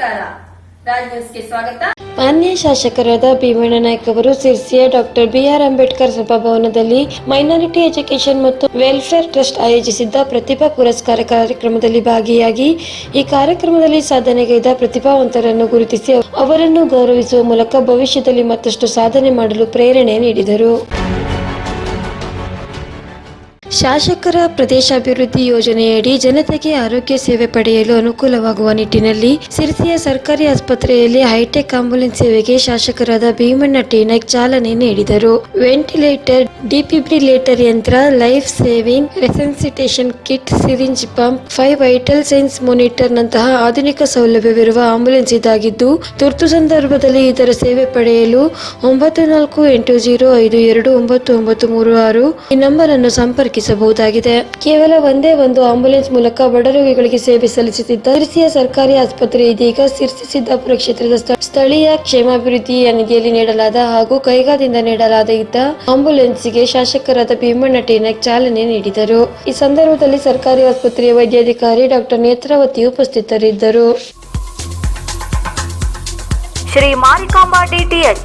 ನ್ಯೂಸ್ಗೆ ಸ್ವಾಗತ. ಮಾನ್ಯ ಶಾಸಕರಾದ ಭೀಮಣ್ಣ ನಾಯ್ಕ ಅವರು ಸಿರ್ಸಿಯ ಡಾಕ್ಟರ್ ಬಿಆರ್ ಅಂಬೇಡ್ಕರ್ ಸಭಾಭವನದಲ್ಲಿ ಮೈನಾರಿಟಿ ಎಜುಕೇಶನ್ ಮತ್ತು ವೆಲ್ಫೇರ್ ಟ್ರಸ್ಟ್ ಆಯೋಜಿಸಿದ್ದ ಪ್ರತಿಭಾ ಪುರಸ್ಕಾರ ಕಾರ್ಯಕ್ರಮದಲ್ಲಿ ಭಾಗಿಯಾಗಿ ಈ ಕಾರ್ಯಕ್ರಮದಲ್ಲಿ ಸಾಧನೆಗೈದ ಪ್ರತಿಭಾವಂತರನ್ನು ಗುರುತಿಸಿ ಅವರನ್ನು ಗೌರವಿಸುವ ಮೂಲಕ ಭವಿಷ್ಯದಲ್ಲಿ ಮತ್ತಷ್ಟು ಸಾಧನೆ ಮಾಡಲು ಪ್ರೇರಣೆ ನೀಡಿದರು. ಶಾಸಕರ ಪ್ರದೇಶಾಭಿವೃದ್ಧಿ ಯೋಜನೆಯಡಿ ಜನತೆಗೆ ಆರೋಗ್ಯ ಸೇವೆ ಪಡೆಯಲು ಅನುಕೂಲವಾಗುವ ನಿಟ್ಟಿನಲ್ಲಿ ಸಿರಿಸಿಯ ಸರ್ಕಾರಿ ಆಸ್ಪತ್ರೆಯಲ್ಲಿ ಹೈಟೆಕ್ ಆಂಬ್ಯುಲೆನ್ಸ್ ಸೇವೆಗೆ ಶಾಸಕರಾದ ಭೀಮಣ್ಣ ಟೇನಕ್ ಚಾಲನೆ ನೀಡಿದರು. ವೆಂಟಿಲೇಟರ್, ಡಿಫಿಬ್ರಿಲೇಟರ್ ಯಂತ್ರ, life saving, resuscitation kit, syringe pump, five vital signs monitor ನಂತಹ ಆಧುನಿಕ ಸೌಲಭ್ಯವಿರುವ ಆಂಬ್ಯುಲೆನ್ಸ್ ಇದಾಗಿದ್ದು, ತುರ್ತು ಸಂದರ್ಭದಲ್ಲಿ ಇದರ ಸೇವೆ ಪಡೆಯಲು ಒಂಬತ್ತು ನಾಲ್ಕು ಎಂಟು ಜೀರೋ ಐದು ಎರಡು ಒಂಬತ್ತು ಒಂಬತ್ತು ಮೂರು ಆರು ಈ ನಂಬರ್ ಅನ್ನು ಸಂಪರ್ಕಿಸಬಹುದಾಗಿದೆ ಕೇವಲ ಒಂದೇ ಒಂದು ಆಂಬ್ಯುಲೆನ್ಸ್ ಮೂಲಕ ಬಡ ರೋಗಿಗಳಿಗೆ ಸೇವೆ ಸಲ್ಲಿಸುತ್ತಿದ್ದ ಸಿರ್ಸಿಯ ಸರ್ಕಾರಿ ಆಸ್ಪತ್ರೆ ಇದೀಗ ಸಿರ್ಸಿ ಸಿದ್ದಾಪುರ ಕ್ಷೇತ್ರದ ಸ್ಥ- ಸ್ಥಳೀಯ ಕ್ಷೇಮಾಭಿವೃದ್ಧಿ ನಿಧಿಯಲ್ಲಿ ನೀಡಲಾದ ಹಾಗೂ ಕೈಗಾದಿಂದ ನೀಡಲಾದ ಇದ್ದ ಆಂಬ್ಯುಲೆನ್ಸ್ಗೆ ಶಾಸಕರಾದ ಭೀಮಣ್ಣ ಟೇನಕ್ ಚಾಲನೆ ನೀಡಿದರು. ಈ ಸಂದರ್ಭದಲ್ಲಿ ಸರ್ಕಾರಿ ಆಸ್ಪತ್ರೆಯ ವೈದ್ಯಾಧಿಕಾರಿ ಡಾಕ್ಟರ್ ನೇತ್ರಾವತಿ ಉಪಸ್ಥಿತರಿದ್ದರು. ಶ್ರೀ ಮಾರಿಕಾಂಬಾ ಡಿಟಿಎಚ್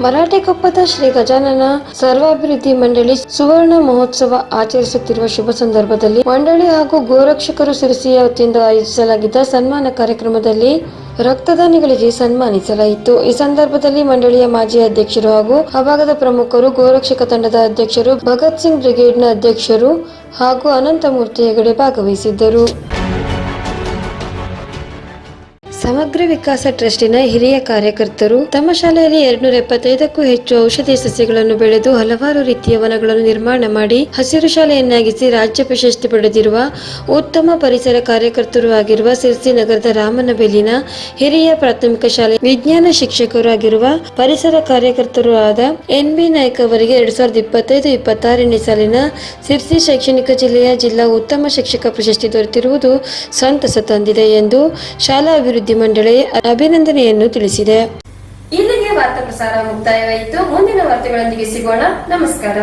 ಮರಾಠಿಕೊಪ್ಪದ ಶ್ರೀ ಗಜಾನನ ಸರ್ವಾಭಿವೃದ್ಧಿ ಮಂಡಳಿ ಸುವರ್ಣ ಮಹೋತ್ಸವ ಆಚರಿಸುತ್ತಿರುವ ಶುಭ ಸಂದರ್ಭದಲ್ಲಿ ಮಂಡಳಿ ಹಾಗೂ ಗೋರಕ್ಷಕರು ಸಿರಿಸಿಯ ವತಿಯಿಂದ ಆಯೋಜಿಸಲಾಗಿದ್ದ ಸನ್ಮಾನ ಕಾರ್ಯಕ್ರಮದಲ್ಲಿ ರಕ್ತದಾನಿಗಳಿಗೆ ಸನ್ಮಾನಿಸಲಾಯಿತು. ಈ ಸಂದರ್ಭದಲ್ಲಿ ಮಂಡಳಿಯ ಮಾಜಿ ಅಧ್ಯಕ್ಷರು ಹಾಗೂ ಅಭಾಗದ ಪ್ರಮುಖರು, ಗೋರಕ್ಷಕ ತಂಡದ ಅಧ್ಯಕ್ಷರು, ಭಗತ್ ಸಿಂಗ್ ಬ್ರಿಗೇಡ್ನ ಅಧ್ಯಕ್ಷರು ಹಾಗೂ ಅನಂತಮೂರ್ತಿ ಹೆಗಡೆ ಭಾಗವಹಿಸಿದ್ದರು. ಸಮಗ್ರ ವಿಕಾಸ ಟ್ರಸ್ಟಿನ ಹಿರಿಯ ಕಾರ್ಯಕರ್ತರು ತಮ್ಮ ಶಾಲೆಯಲ್ಲಿ ಎರಡ್ನೂರ ಎಪ್ಪತ್ತೈದಕ್ಕೂ ಹೆಚ್ಚು ಔಷಧಿ ಸಸ್ಯಗಳನ್ನು ಬೆಳೆದು ಹಲವಾರು ರೀತಿಯ ವನಗಳನ್ನು ನಿರ್ಮಾಣ ಮಾಡಿ ಹಸಿರು ಶಾಲೆಯನ್ನಾಗಿಸಿ ರಾಜ್ಯ ಪ್ರಶಸ್ತಿ ಪಡೆದಿರುವ ಉತ್ತಮ ಪರಿಸರ ಕಾರ್ಯಕರ್ತರು ಆಗಿರುವ ಸಿರ್ಸಿ ನಗರದ ರಾಮನಬೆಲಿನ ಹಿರಿಯ ಪ್ರಾಥಮಿಕ ಶಾಲೆ ವಿಜ್ಞಾನ ಶಿಕ್ಷಕರು ಆಗಿರುವ ಪರಿಸರ ಕಾರ್ಯಕರ್ತರು ಆದ ಎನ್ ಬಿ ನಾಯ್ಕ ಅವರಿಗೆ ಎರಡ್ ಸಾವಿರದ ಇಪ್ಪತ್ತೈದು, ಇಪ್ಪತ್ತಾರನೇ ಸಾಲಿನ ಸಿರ್ಸಿ ಶೈಕ್ಷಣಿಕ ಜಿಲ್ಲೆಯ ಜಿಲ್ಲಾ ಉತ್ತಮ ಶಿಕ್ಷಕ ಪ್ರಶಸ್ತಿ ದೊರೆತಿರುವುದು ಸಂತಸ ತಂದಿದೆ ಎಂದು ಶಾಲಾ ಅಭಿವೃದ್ಧಿ ಮಂಡಳಿ ಅಭಿನಂದನೆಯನ್ನು ತಿಳಿಸಿದೆ. ಇಲ್ಲಿಗೆ ವಾರ್ತಾ ಪ್ರಸಾರ ಮುಕ್ತಾಯವಾಯಿತು. ಮುಂದಿನ ವಾರ್ತೆಗಳೊಂದಿಗೆ ಸಿಗೋಣ. ನಮಸ್ಕಾರ.